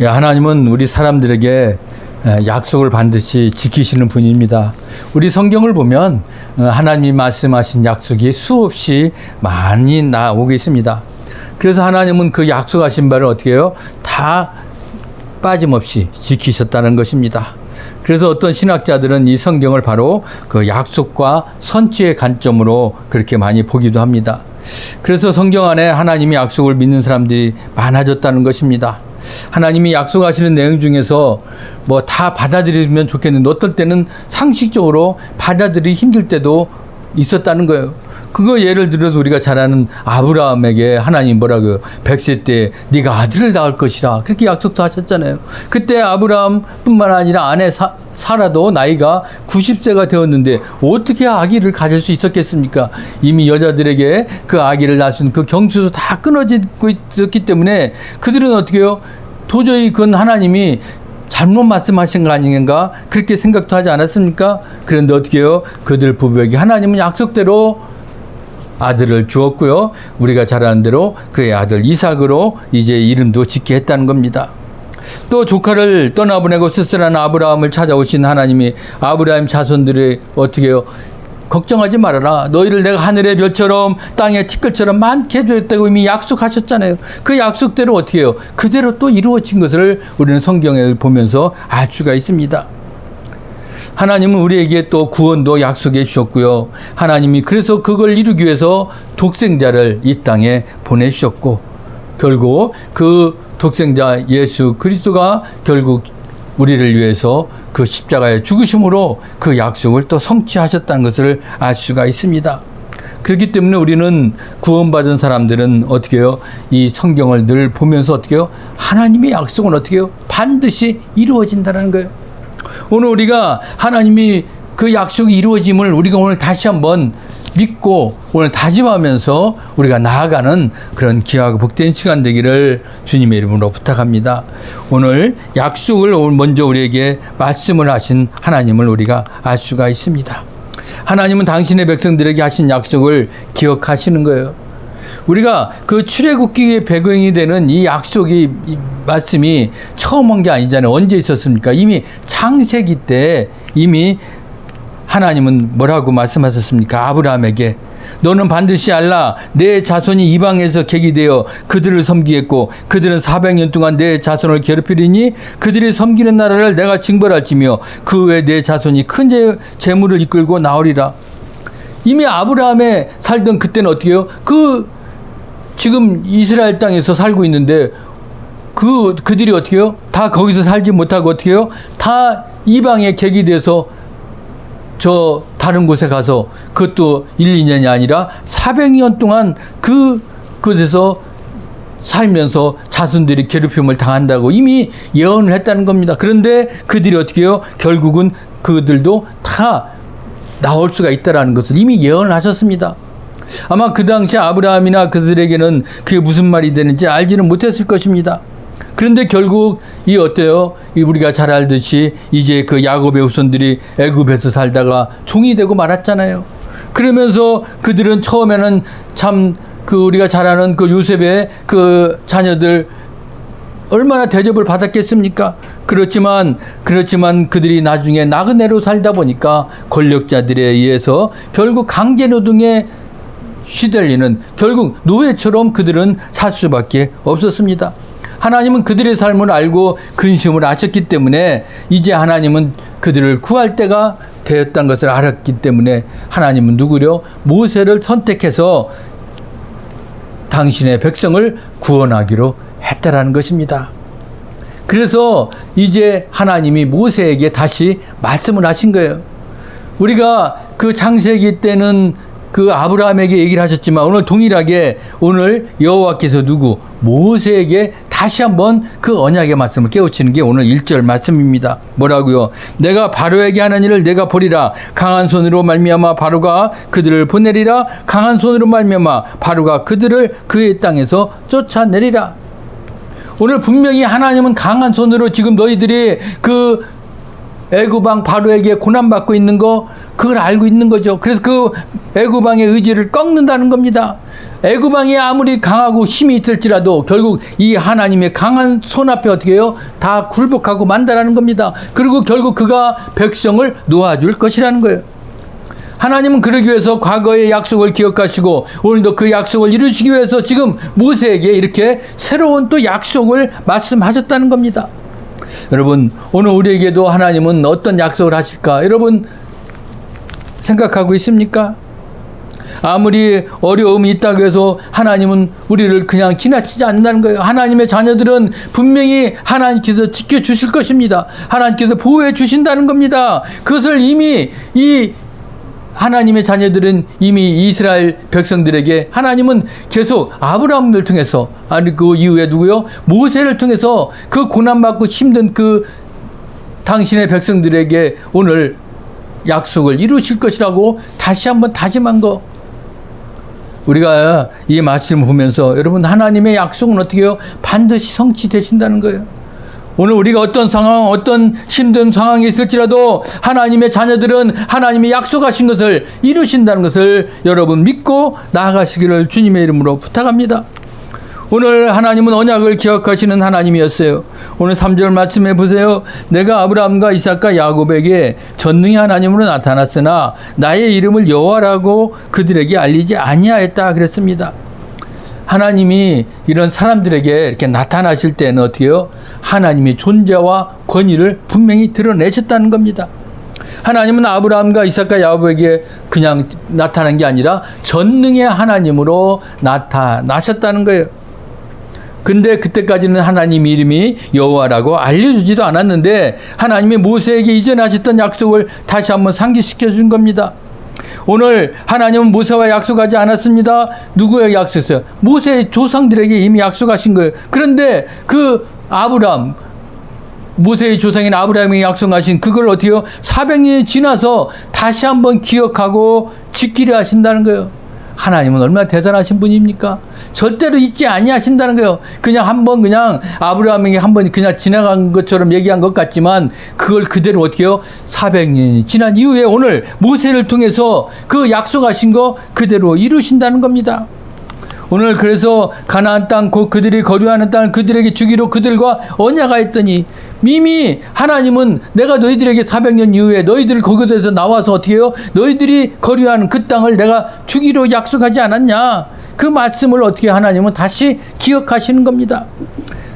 예, 하나님은 우리 사람들에게 예, 약속을 반드시 지키시는 분입니다. 우리 성경을 보면 어, 하나님이 말씀하신 약속이 수없이 많이 나오고 있습니다. 그래서 하나님은 그 약속하신 바를 어떻게 해요? 다 빠짐없이 지키셨다는 것입니다. 그래서 어떤 신학자들은 이 성경을 바로 그 약속과 선취의 관점으로 그렇게 많이 보기도 합니다. 그래서 성경 안에 하나님이 약속을 믿는 사람들이 많아졌다는 것입니다. 하나님이 약속하시는 내용 중에서 뭐 다 받아들이면 좋겠는데 어떨 때는 상식적으로 받아들이기 힘들 때도 있었다는 거예요. 그거 예를 들어서 우리가 잘 아는 아브라함에게 하나님 뭐라고요? 백세 때 네가 아들을 낳을 것이라 그렇게 약속도 하셨잖아요. 그때 아브라함뿐만 아니라 아내 사, 사라도 나이가 90세가 되었는데 어떻게 아기를 가질 수 있었겠습니까? 이미 여자들에게 그 아기를 낳은 그 경수도 다 끊어지고 있었기 때문에 그들은 어떻게 해요? 도저히 그건 하나님이 잘못 말씀하신 거 아닌가 그렇게 생각도 하지 않았습니까? 그런데 어떻게 해요? 그들 부부에게 하나님은 약속대로 아들을 주었고요. 우리가 잘 아는 대로 그의 아들 이삭으로 이제 이름도 짓게 했다는 겁니다. 또 조카를 떠나보내고 쓸쓸한 아브라함을 찾아오신 하나님이 아브라함 자손들이 어떻게 해요? 걱정하지 말아라. 너희를 내가 하늘의 별처럼 땅의 티끌처럼 많게 해주겠다고 이미 약속하셨잖아요. 그 약속대로 어떻게 해요? 그대로 또 이루어진 것을 우리는 성경에 보면서 알 수가 있습니다. 하나님은 우리에게 또 구원도 약속해 주셨고요. 하나님이 그래서 그걸 이루기 위해서 독생자를 이 땅에 보내주셨고, 결국 그 독생자 예수 그리스도가 결국 우리를 위해서 그 십자가의 죽으심으로 그 약속을 또 성취하셨다는 것을 알 수가 있습니다. 그렇기 때문에 우리는 구원받은 사람들은 어떻게 해요? 이 성경을 늘 보면서 어떻게 해요? 하나님의 약속은 어떻게 해요? 반드시 이루어진다는 거예요. 오늘 우리가 하나님이 그 약속이 이루어짐을 우리가 오늘 다시 한번 믿고 오늘 다짐하면서 우리가 나아가는 그런 귀하고 복된 시간 되기를 주님의 이름으로 부탁합니다. 오늘 약속을 먼저 우리에게 말씀을 하신 하나님을 우리가 알 수가 있습니다. 하나님은 당신의 백성들에게 하신 약속을 기억하시는 거예요. 우리가 그 출애굽기의 배경이 되는 이 약속이 이 말씀이 처음 온게 아니잖아요. 언제 있었습니까? 이미 창세기 때 이미 하나님은 뭐라고 말씀하셨습니까? 아브라함에게 너는 반드시 알라 내 자손이 이방에서 객이 되어 그들을 섬기겠고 그들은 400년 동안 내 자손을 괴롭히리니 그들이 섬기는 나라를 내가 징벌할지며 그 외에 내 자손이 큰 재, 재물을 이끌고 나오리라 이미 아브라함에 살던 그때는 어떻게 해요? 그 지금 이스라엘 땅에서 살고 있는데 그 그들이 어떻게 해요? 다 거기서 살지 못하고 어떻게 해요? 다 이방의 객이 돼서 저 다른 곳에 가서 그것도 1, 2년이 아니라 400년 동안 그 그곳에서 살면서 자손들이 괴롭힘을 당한다고 이미 예언을 했다는 겁니다. 그런데 그들이 어떻게 해요? 결국은 그들도 다 나올 수가 있다라는 것을 이미 예언을 하셨습니다. 아마 그 당시 아브라함이나 그들에게는 그게 무슨 말이 되는지 알지는 못했을 것입니다. 그런데 결국 이 어때요? 이 우리가 잘 알듯이 이제 그 야곱의 후손들이 애굽에서 살다가 종이 되고 말았잖아요. 그러면서 그들은 처음에는 참 그 우리가 잘 아는 그 요셉의 그 자녀들 얼마나 대접을 받았겠습니까? 그렇지만 그렇지만 그들이 나중에 나그네로 살다 보니까 권력자들에 의해서 결국 강제 노동에 시달리는 결국 노예처럼 그들은 살 수밖에 없었습니다. 하나님은 그들의 삶을 알고 근심을 아셨기 때문에 이제 하나님은 그들을 구할 때가 되었다는 것을 알았기 때문에 하나님은 누구려 모세를 선택해서 당신의 백성을 구원하기로 했다라는 것입니다. 그래서 이제 하나님이 모세에게 다시 말씀을 하신 거예요. 우리가 그 창세기 때는 그 아브라함에게 얘기를 하셨지만 오늘 동일하게 오늘 여호와께서 누구 모세에게 다시 한번 그 언약의 말씀을 깨우치는 게 오늘 1절 말씀입니다. 뭐라고요? 내가 바로에게 하는 일을 내가 보리라. 강한 손으로 말미암아 바로가 그들을 보내리라. 강한 손으로 말미암아 바로가 그들을 그의 땅에서 쫓아내리라. 오늘 분명히 하나님은 강한 손으로 지금 너희들이 그 애구방 바로에게 고난 받고 있는 거 그걸 알고 있는 거죠. 그래서 그 애구방의 의지를 꺾는다는 겁니다. 애굽왕이 아무리 강하고 힘이 있을지라도 결국 이 하나님의 강한 손 앞에 어떻게 해요? 다 굴복하고 만다라는 겁니다. 그리고 결국 그가 백성을 놓아줄 것이라는 거예요. 하나님은 그러기 위해서 과거의 약속을 기억하시고 오늘도 그 약속을 이루시기 위해서 지금 모세에게 이렇게 새로운 또 약속을 말씀하셨다는 겁니다. 여러분, 오늘 우리에게도 하나님은 어떤 약속을 하실까? 여러분, 생각하고 있습니까? 아무리 어려움이 있다고 해서 하나님은 우리를 그냥 지나치지 않는다는 거예요. 하나님의 자녀들은 분명히 하나님께서 지켜주실 것입니다. 하나님께서 보호해 주신다는 겁니다. 그것을 이미 이 하나님의 자녀들은 이미 이스라엘 백성들에게 하나님은 계속 아브라함을 통해서 아니 그 이후에 누구요? 모세를 통해서 그 고난받고 힘든 그 당신의 백성들에게 오늘 약속을 이루실 것이라고 다시 한번 다짐한 거 우리가 이 말씀을 보면서 여러분 하나님의 약속은 어떻게 해요? 반드시 성취되신다는 거예요. 오늘 우리가 어떤 상황, 어떤 힘든 상황이 있을지라도 하나님의 자녀들은 하나님이 약속하신 것을 이루신다는 것을 여러분 믿고 나아가시기를 주님의 이름으로 부탁합니다. 오늘 하나님은 언약을 기억하시는 하나님이었어요. 오늘 3절 말씀해 보세요. 내가 아브라함과 이삭과 야곱에게 전능의 하나님으로 나타났으나 나의 이름을 여호와라고 그들에게 알리지 아니하였다 그랬습니다. 하나님이 이런 사람들에게 이렇게 나타나실 때는 어떻게요? 하나님의 존재와 권위를 분명히 드러내셨다는 겁니다. 하나님은 아브라함과 이삭과 야곱에게 그냥 나타난 게 아니라 전능의 하나님으로 나타나셨다는 거예요. 근데 그때까지는 하나님 이름이 여호와라고 알려주지도 않았는데 하나님이 모세에게 이전에 하셨던 약속을 다시 한번 상기시켜 준 겁니다. 오늘 하나님은 모세와 약속하지 않았습니다. 누구에게 약속했어요? 모세의 조상들에게 이미 약속하신 거예요. 그런데 그 아브람 모세의 조상인 아브라함이 약속하신 그걸 어떻게 요? 400년이 지나서 다시 한번 기억하고 지키려 하신다는 거예요. 하나님은 얼마나 대단하신 분입니까? 절대로 잊지 아니하신다는 거예요. 그냥 한번 그냥 아브라함에게 한 번 그냥 지나간 것처럼 얘기한 것 같지만 그걸 그대로 어떻게 해요? 400년이 지난 이후에 오늘 모세를 통해서 그 약속하신 거 그대로 이루신다는 겁니다. 오늘 그래서 가나안 땅 곧 그들이 거류하는 땅을 그들에게 주기로 그들과 언약하였더니 이미 하나님은 내가 너희들에게 400년 이후에 너희들 거기에서 나와서 어떻게 해요? 너희들이 거류하는 그 땅을 내가 주기로 약속하지 않았냐? 그 말씀을 어떻게 하나님은 다시 기억하시는 겁니다.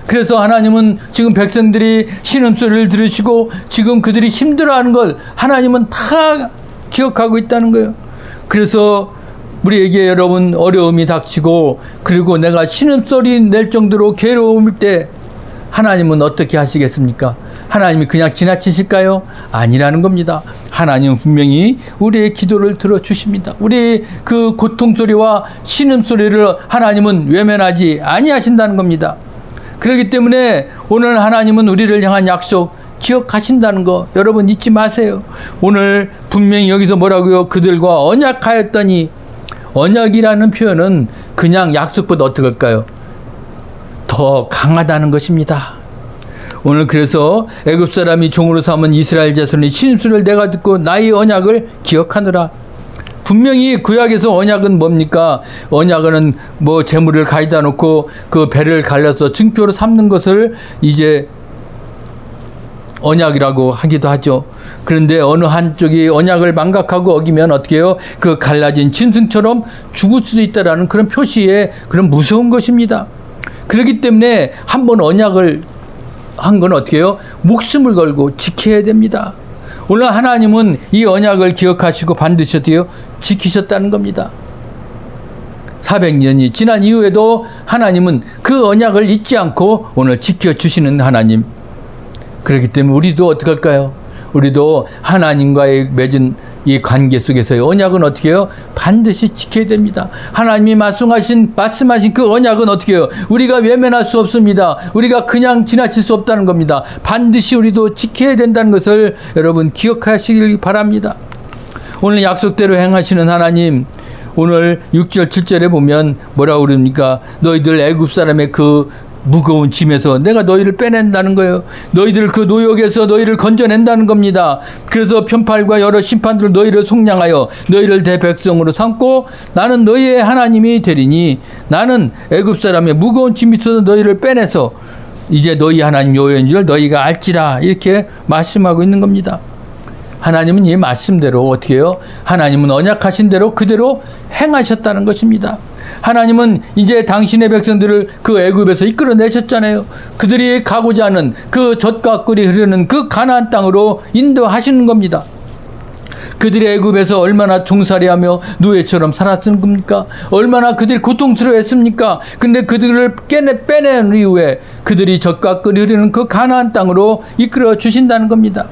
그래서 하나님은 지금 백성들이 신음소리를 들으시고 지금 그들이 힘들어하는 걸 하나님은 다 기억하고 있다는 거예요. 그래서 우리에게 여러분 어려움이 닥치고 그리고 내가 신음소리 낼 정도로 괴로움일 때 하나님은 어떻게 하시겠습니까? 하나님이 그냥 지나치실까요? 아니라는 겁니다. 하나님은 분명히 우리의 기도를 들어주십니다. 우리의 그 고통소리와 신음소리를 하나님은 외면하지 아니하신다는 겁니다. 그렇기 때문에 오늘 하나님은 우리를 향한 약속 기억하신다는 거 여러분 잊지 마세요. 오늘 분명히 여기서 뭐라고요? 그들과 언약하였더니 언약이라는 표현은 그냥 약속보다 어떻게 할까요? 더 강하다는 것입니다. 오늘 그래서 애굽 사람이 종으로 삼은 이스라엘 자손의 신수를 내가 듣고 나의 언약을 기억하노라. 분명히 구약에서 언약은 뭡니까? 언약은 뭐 재물을 가져다 놓고 그 배를 갈려서 증표로 삼는 것을 이제 언약이라고 하기도 하죠. 그런데 어느 한쪽이 언약을 망각하고 어기면 어떻게 해요? 그 갈라진 짐승처럼 죽을 수도 있다라는 그런 표시에 그런 무서운 것입니다. 그렇기 때문에 한 번 언약을 한 건 어떻게 해요? 목숨을 걸고 지켜야 됩니다. 오늘 하나님은 이 언약을 기억하시고 반드시 어떻게요? 지키셨다는 겁니다. 400년이 지난 이후에도 하나님은 그 언약을 잊지 않고 오늘 지켜주시는 하나님. 그렇기 때문에 우리도 어떻게 할까요? 우리도 하나님과의 맺은 이 관계 속에서의 언약은 어떻게 해요? 반드시 지켜야 됩니다. 하나님이 말씀하신, 말씀하신 그 언약은 어떻게 해요? 우리가 외면할 수 없습니다. 우리가 그냥 지나칠 수 없다는 겁니다. 반드시 우리도 지켜야 된다는 것을 여러분 기억하시길 바랍니다. 오늘 약속대로 행하시는 하나님, 오늘 6절, 7절에 보면 뭐라고 그럽니까? 너희들 애굽 사람의 그 무거운 짐에서 내가 너희를 빼낸다는 거예요. 너희들 그 노역에서 너희를 건져낸다는 겁니다. 그래서 편팔과 여러 심판들 너희를 속량하여 너희를 대백성으로 삼고 나는 너희의 하나님이 되리니 나는 애굽 사람의 무거운 있어서 너희를 빼내서 이제 너희 하나님 여호와인 줄 너희가 알지라 이렇게 말씀하고 있는 겁니다. 하나님은 이 말씀대로 어떻게 해요? 하나님은 언약하신 대로 그대로 행하셨다는 것입니다. 하나님은 이제 당신의 백성들을 그 애굽에서 이끌어내셨잖아요. 그들이 가고자 하는 그 젖과 꿀이 흐르는 그 가나안 땅으로 인도하시는 겁니다. 그들이 애굽에서 얼마나 종살이하며 노예처럼 살았던 겁니까? 얼마나 그들이 고통스러워했습니까? 근데 그들을 깨내 빼낸 이후에 그들이 젖과 꿀이 흐르는 그 가나안 땅으로 이끌어 주신다는 겁니다.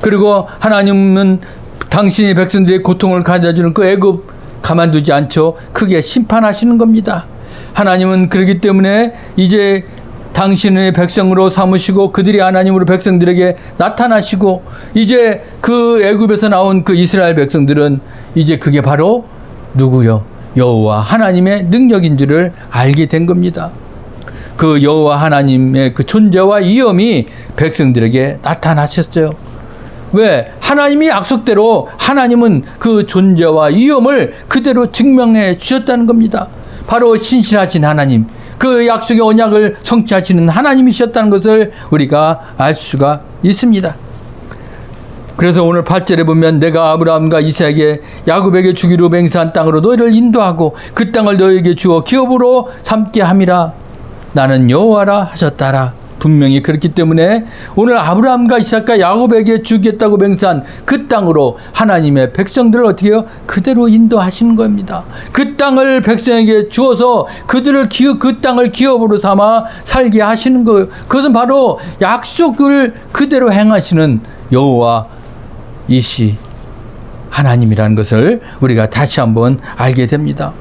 그리고 하나님은 당신의 백성들의 고통을 가져주는 그 애굽 가만두지 않죠. 크게 심판하시는 겁니다. 하나님은 그렇기 때문에 이제 당신의 백성으로 삼으시고 그들이 하나님으로 백성들에게 나타나시고 이제 그 애굽에서 나온 그 이스라엘 백성들은 이제 그게 바로 누구요? 여호와 하나님의 능력인 줄을 알게 된 겁니다. 그 여호와 하나님의 그 존재와 위엄이 백성들에게 나타나셨어요. 왜? 하나님이 약속대로 하나님은 그 존재와 위엄을 그대로 증명해 주셨다는 겁니다. 바로 신실하신 하나님, 그 약속의 언약을 성취하시는 하나님이셨다는 것을 우리가 알 수가 있습니다. 그래서 오늘 8절에 보면 내가 아브라함과 이삭에게 야곱에게 주기로 맹세한 땅으로 너희를 인도하고 그 땅을 너희에게 주어 기업으로 삼게 함이라 나는 여호와라 하셨다라 분명히 그렇기 때문에 오늘 아브라함과 이삭과 야곱에게 주겠다고 맹세한 그 땅으로 하나님의 백성들을 어떻게 해요? 그대로 인도하시는 겁니다. 그 땅을 백성에게 주어서 그들을 기업 그 땅을 기업으로 삼아 살게 하시는 거예요. 그것은 바로 약속을 그대로 행하시는 여호와 이시 하나님이라는 것을 우리가 다시 한번 알게 됩니다.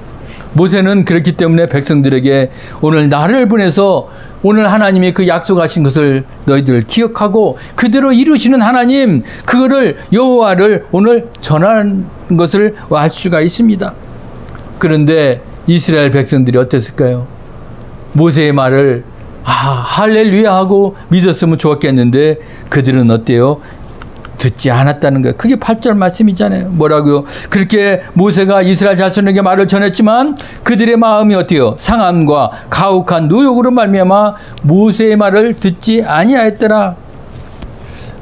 모세는 그렇기 때문에 백성들에게 오늘 나를 보내서 오늘 하나님이 그 약속하신 것을 너희들 기억하고 그대로 이루시는 하나님 그거를 여호와를 오늘 전하는 것을 알 수가 있습니다. 그런데 이스라엘 백성들이 어땠을까요? 모세의 말을 아 할렐루야 하고 믿었으면 좋았겠는데 그들은 어때요? 듣지 않았다는 거예요. 그게 8절 말씀이잖아요. 뭐라고요? 그렇게 모세가 이스라엘 자손에게 말을 전했지만 그들의 마음이 어때요? 상함과 가혹한 노역으로 말미암아 모세의 말을 듣지 아니하였더라.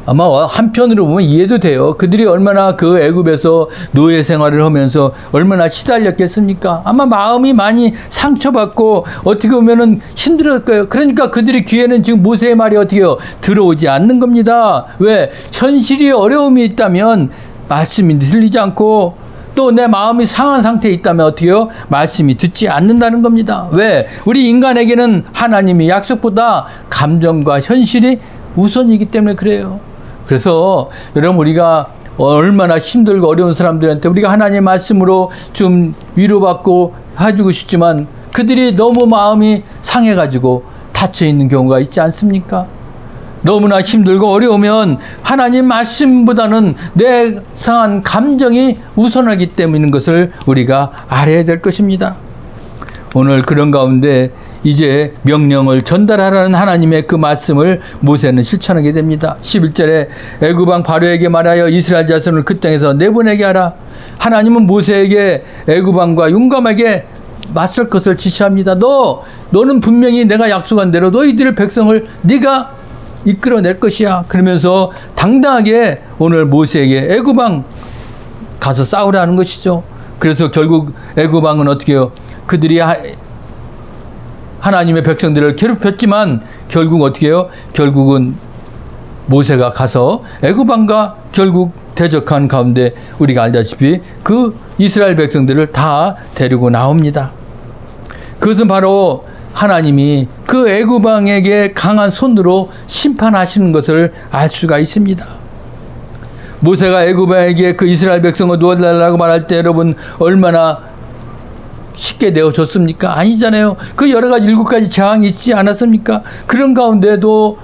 아마 한편으로 보면 이해도 돼요. 그들이 얼마나 그 애굽에서 노예 생활을 하면서 얼마나 시달렸겠습니까? 아마 마음이 많이 상처받고 어떻게 보면은 힘들었을 거예요. 그러니까 그들의 귀에는 지금 모세의 말이 어떻게 요 들어오지 않는 겁니다. 왜? 현실이 어려움이 있다면 말씀이 들리지 않고 또내 마음이 상한 상태에 있다면 어떻게요? 말씀이 듣지 않는다는 겁니다. 왜? 우리 인간에게는 하나님의 약속보다 감정과 현실이 우선이기 때문에 그래요. 그래서 여러분 우리가 얼마나 힘들고 어려운 사람들한테 우리가 하나님의 말씀으로 좀 위로받고 해주고 싶지만 그들이 너무 마음이 상해가지고 닫혀 있는 경우가 있지 않습니까? 너무나 힘들고 어려우면 하나님 말씀보다는 내 상한 감정이 우선하기 때문인 것을 우리가 알아야 될 것입니다. 오늘 그런 가운데 이제 명령을 전달하라는 하나님의 그 말씀을 모세는 실천하게 됩니다. 11절에 애굽왕 바로에게 말하여 이스라엘 자손을 그 땅에서 내보내게 하라. 하나님은 모세에게 애굽왕과 용감하게 맞설 것을 지시합니다. 너 너는 분명히 내가 약속한 대로 너희들 백성을 네가 이끌어낼 것이야. 그러면서 당당하게 오늘 모세에게 애굽왕 가서 싸우라는 것이죠. 그래서 결국 애굽왕은 어떻게 해요? 그들이 하나님의 백성들을 괴롭혔지만 결국 어떻게 해요? 결국은 모세가 가서 애굽왕과 결국 대적한 가운데 우리가 알다시피 그 이스라엘 백성들을 다 데리고 나옵니다. 그것은 바로 하나님이 그 애굽왕에게 강한 손으로 심판하시는 것을 알 수가 있습니다. 모세가 애굽왕에게 그 이스라엘 백성을 놓아달라고 말할 때 여러분 얼마나 쉽게 내어줬습니까? 아니잖아요. 그 여러 가지 일곱 가지 재앙이 있지 않았습니까? 그런 가운데도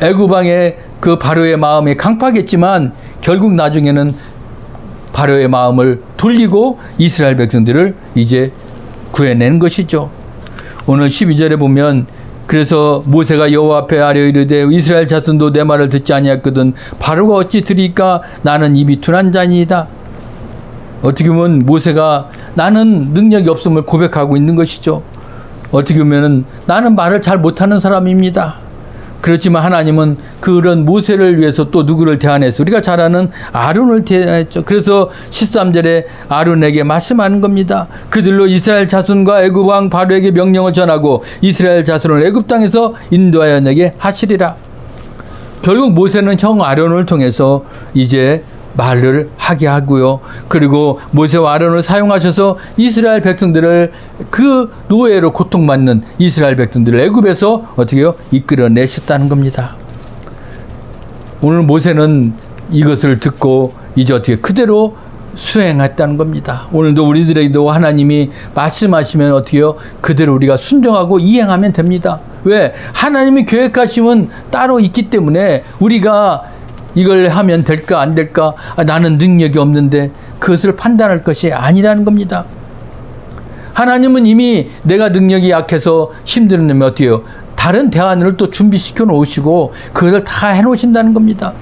애굽왕의 그 바로의 마음이 강팍했지만 결국 나중에는 바로의 마음을 돌리고 이스라엘 백성들을 이제 구해낸 것이죠. 오늘 12절에 보면 그래서 모세가 여호와 앞에 아뢰 이르되 이스라엘 자손도 내 말을 듣지 아니하거든 바로가 어찌 들으리까 나는 입이 둔한 자니이다. 어떻게 보면 모세가 나는 능력이 없음을 고백하고 있는 것이죠. 어떻게 보면은 나는 말을 잘 못하는 사람입니다. 그렇지만 하나님은 그런 모세를 위해서 또 누구를 대안해서 우리가 잘 아는 아론을 대안했죠. 그래서 13절에 아론에게 말씀하는 겁니다. 그들로 이스라엘 자손과 애굽 왕 바로에게 명령을 전하고 이스라엘 자손을 애굽 땅에서 인도하여 내게 하시리라. 결국 모세는 형 아론을 통해서 이제 말을 하게 하고요. 그리고 모세와 아론을 사용하셔서 이스라엘 백성들을 그 노예로 고통받는 이스라엘 백성들을 애굽에서 어떻게요? 이끌어 내셨다는 겁니다. 오늘 모세는 이것을 듣고 이제 어떻게 그대로 수행했다는 겁니다. 오늘도 우리들에게도 하나님이 말씀하시면 어떻게요? 그대로 우리가 순종하고 이행하면 됩니다. 왜? 하나님이 계획하심은 따로 있기 때문에 우리가 이걸 하면 될까 안 될까? 아, 나는 능력이 없는데 그것을 판단할 것이 아니라는 겁니다. 하나님은 이미 내가 능력이 약해서 힘들면 어때요? 다른 대안을 또 준비시켜 놓으시고 그것을 다해 놓으신다는 겁니다.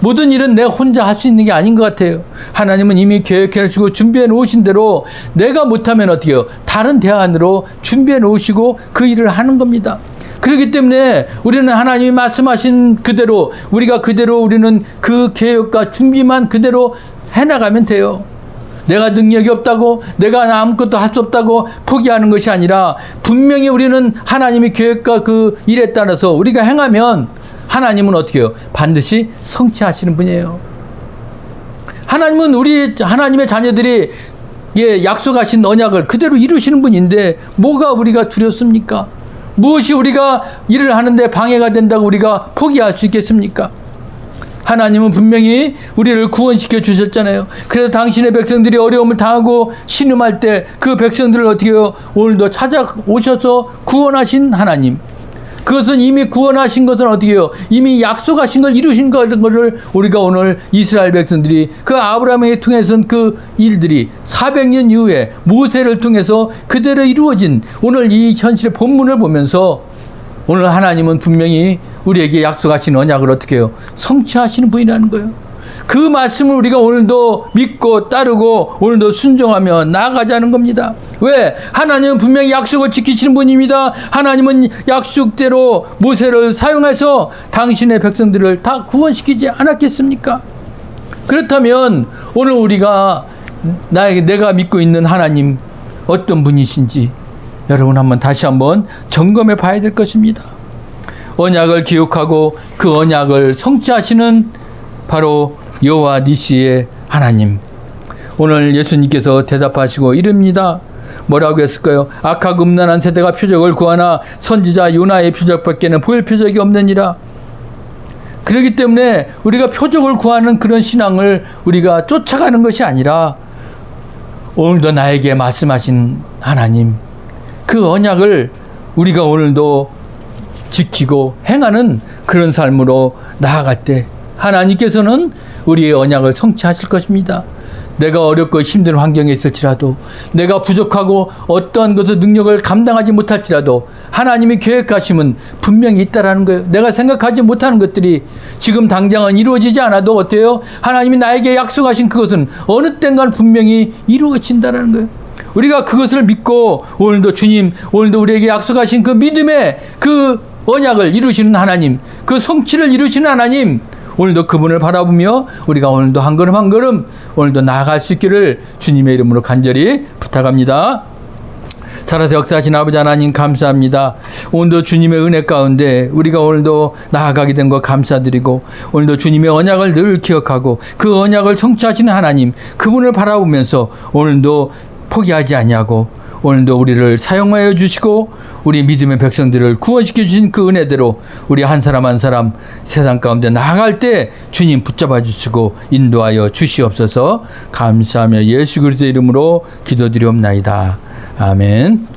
모든 일은 내가 혼자 할 수 있는 게 아닌 것 같아요. 하나님은 이미 계획해 놓으시고 준비해 놓으신 대로 내가 못하면 어떻게 요? 다른 대안으로 준비해 놓으시고 그 일을 하는 겁니다. 그렇기 때문에 우리는 하나님이 말씀하신 그대로 우리가 그대로 우리는 그 계획과 준비만 그대로 해나가면 돼요. 내가 능력이 없다고 내가 아무것도 할 수 없다고 포기하는 것이 아니라 분명히 우리는 하나님의 계획과 그 일에 따라서 우리가 행하면 하나님은 어떻게 해요? 반드시 성취하시는 분이에요. 하나님은 우리 하나님의 자녀들이 예, 약속하신 언약을 그대로 이루시는 분인데 뭐가 우리가 두렵습니까? 무엇이 우리가 일을 하는데 방해가 된다고 우리가 포기할 수 있겠습니까? 하나님은 분명히 우리를 구원시켜 주셨잖아요. 그래서 당신의 백성들이 어려움을 당하고 신음할 때 그 백성들을 어떻게? 오늘도 찾아오셔서 구원하신 하나님. 그것은 이미 구원하신 것은 어떻게 해요? 이미 약속하신 걸 이루신 거를 우리가 오늘 이스라엘 백성들이 그 아브라함에 통해서는 그 일들이 400년 이후에 모세를 통해서 그대로 이루어진 오늘 이 현실의 본문을 보면서 오늘 하나님은 분명히 우리에게 약속하신 언약을 어떻게 해요? 성취하시는 분이라는 거예요. 그 말씀을 우리가 오늘도 믿고 따르고 오늘도 순종하며 나아가자는 겁니다. 왜? 하나님은 분명히 약속을 지키시는 분입니다. 하나님은 약속대로 모세를 사용해서 당신의 백성들을 다 구원시키지 않았겠습니까? 그렇다면 오늘 우리가 나에게 내가 믿고 있는 하나님 어떤 분이신지 여러분 한번 다시 한번 점검해 봐야 될 것입니다. 언약을 기억하고 그 언약을 성취하시는 바로 여호와 니시의 하나님. 오늘 예수님께서 대답하시고 이릅니다. 뭐라고 했을까요? 악하고 음란한 세대가 표적을 구하나 선지자 요나의 표적밖에는 보일 표적이 없느니라. 그렇기 때문에 우리가 표적을 구하는 그런 신앙을 우리가 쫓아가는 것이 아니라 오늘도 나에게 말씀하신 하나님 그 언약을 우리가 오늘도 지키고 행하는 그런 삶으로 나아갈 때 하나님께서는 우리의 언약을 성취하실 것입니다. 내가 어렵고 힘든 환경에 있을지라도 내가 부족하고 어떠한 것의 능력을 감당하지 못할지라도 하나님이 계획하심은 분명히 있다라는 거예요. 내가 생각하지 못하는 것들이 지금 당장은 이루어지지 않아도 어때요? 하나님이 나에게 약속하신 그것은 어느 땐간 분명히 이루어진다라는 거예요. 우리가 그것을 믿고 오늘도 주님, 오늘도 우리에게 약속하신 그 믿음의 그 언약을 이루시는 하나님, 그 성취를 이루시는 하나님, 오늘도 그분을 바라보며 우리가 오늘도 한 걸음 한 걸음 오늘도 나아갈 수 있기를 주님의 이름으로 간절히 부탁합니다. 살아서 역사하신 아버지 하나님 감사합니다. 오늘도 주님의 은혜 가운데 우리가 오늘도 나아가게 된것 감사드리고 오늘도 주님의 언약을 늘 기억하고 그 언약을 성취하시는 하나님 그분을 바라보면서 오늘도 포기하지 아니하고 오늘도 우리를 사용하여 주시고 우리 믿음의 백성들을 구원시켜 주신 그 은혜대로 우리 한 사람 한 사람 세상 가운데 나아갈 때 주님 붙잡아 주시고 인도하여 주시옵소서 감사하며 예수 그리스도의 이름으로 기도드리옵나이다. 아멘.